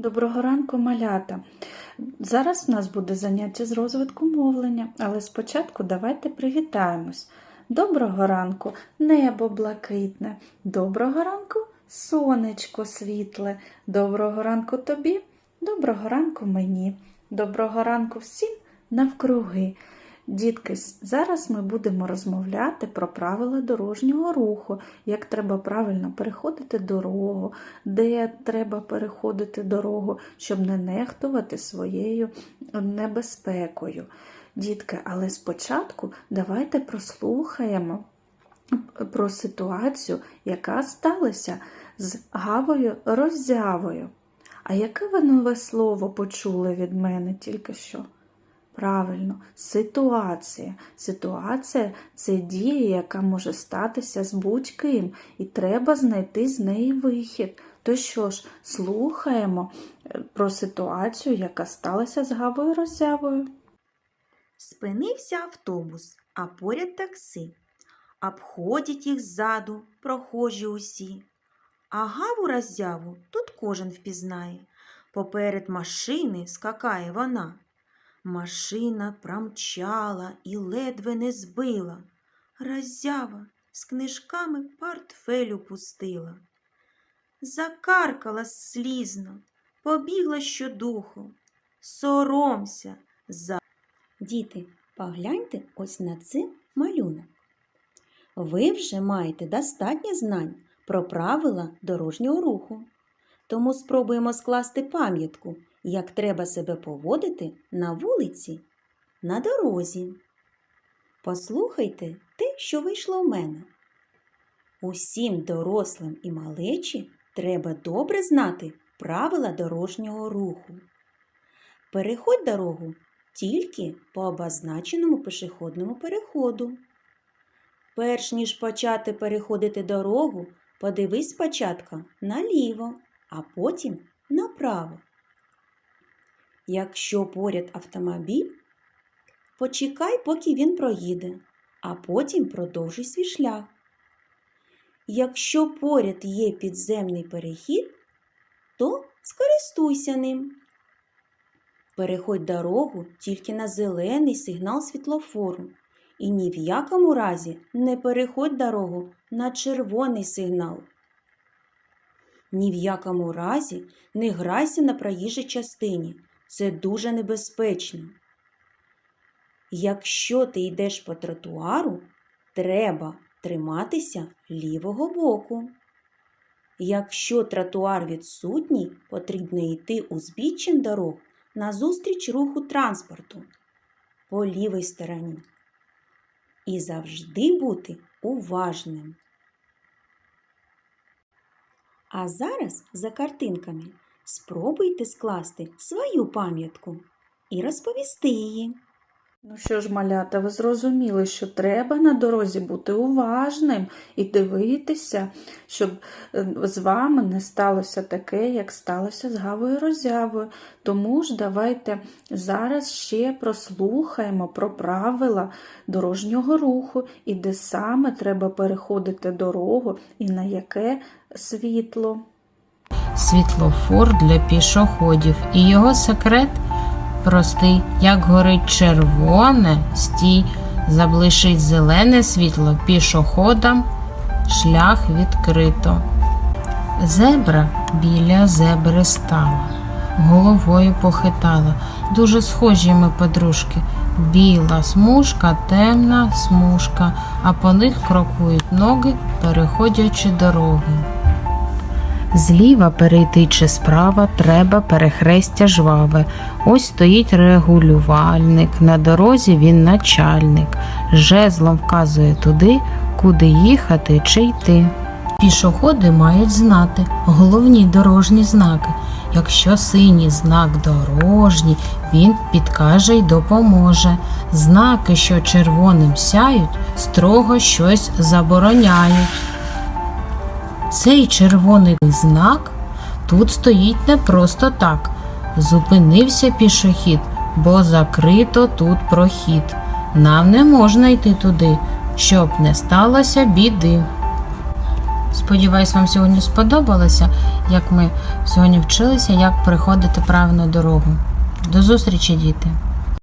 Доброго ранку, малята. Зараз у нас буде заняття з розвитку мовлення, але спочатку давайте привітаємось. Доброго ранку, небо блакитне. Доброго ранку, сонечко світле. Доброго ранку тобі, доброго ранку мені. Доброго ранку всім навкруги. Дітки, зараз ми будемо розмовляти про правила дорожнього руху, як треба правильно переходити дорогу, де треба переходити дорогу, щоб не нехтувати своєю небезпекою. Дітки, але спочатку давайте прослухаємо про ситуацію, яка сталася з гавою роззявою. А яке ви нове слово почули від мене тільки що? Правильно, ситуація. Ситуація це дія, яка може статися з будь-ким, і треба знайти з неї вихід. То що ж, слухаємо е, про ситуацію, яка сталася з Гавою Роззявою. Спинився автобус, а поряд такси. Обходять їх ззаду, прохожі усі. А гаву роззяву тут кожен впізнає. Поперед машини скакає вона. Машина промчала і ледве не збила. Роззява з книжками портфелю пустила. Закаркала слізно, побігла щодуху. Соромся, за Діти, погляньте ось на цей малюнок. Ви вже маєте достатньо знань про правила дорожнього руху. Тому спробуємо скласти пам'ятку, як треба себе поводити на вулиці, на дорозі. Послухайте те, що вийшло в мене. Усім дорослим і малечі треба добре знати правила дорожнього руху. Переходь дорогу тільки по обозначеному пішохідному переходу. Перш ніж почати переходити дорогу, подивись спочатку наліво, а потім направо. Якщо поряд автомобіль, почекай, поки він проїде, а потім продовжуй свій шлях. Якщо поряд є підземний перехід, то скористуйся ним. Переходь дорогу тільки на зелений сигнал світлофору. І ні в якому разі не переходь дорогу на червоний сигнал. Ні в якому разі не грайся на проїжджій частині. Це дуже небезпечно. Якщо ти йдеш по тротуару, треба триматися лівого боку. Якщо тротуар відсутній, потрібно йти узбіччям дорог назустріч руху транспорту по лівій стороні. І завжди бути уважним. А зараз за картинками спробуйте скласти свою пам'ятку і розповісти її. Ну що ж, малята, ви зрозуміли, що треба на дорозі бути уважним і дивитися, щоб е, з вами не сталося таке, як сталося з Гавою Роззявою. Тому ж давайте зараз ще прослухаємо про правила дорожнього руху і де саме треба переходити дорогу і на яке світло. світлофор для пішоходів, і його секрет простий. Як горить червоне, стій, заблишить зелене світло пішоходам, шлях відкрито. Зебра біля зебри стала, головою похитала. Дуже схожі ми подружки. Біла смужка, темна смужка, а по них крокують ноги, переходячи дороги. Зліва перейти чи справа треба перехрестя жваве. Ось стоїть регулювальник, на дорозі він начальник. Жезлом вказує туди, куди їхати чи йти. Пішоходи мають знати головні дорожні знаки. Якщо синій знак дорожній, він підкаже й допоможе. Знаки, що червоним сяють, строго щось забороняють. Цей червоний знак тут стоїть не просто так. Зупинився пішохід, бо закрито тут прохід. Нам не можна йти туди, щоб не сталося біди. Сподіваюсь, вам сьогодні сподобалося, як ми сьогодні вчилися, як переходити правильно дорогу. До зустрічі, діти!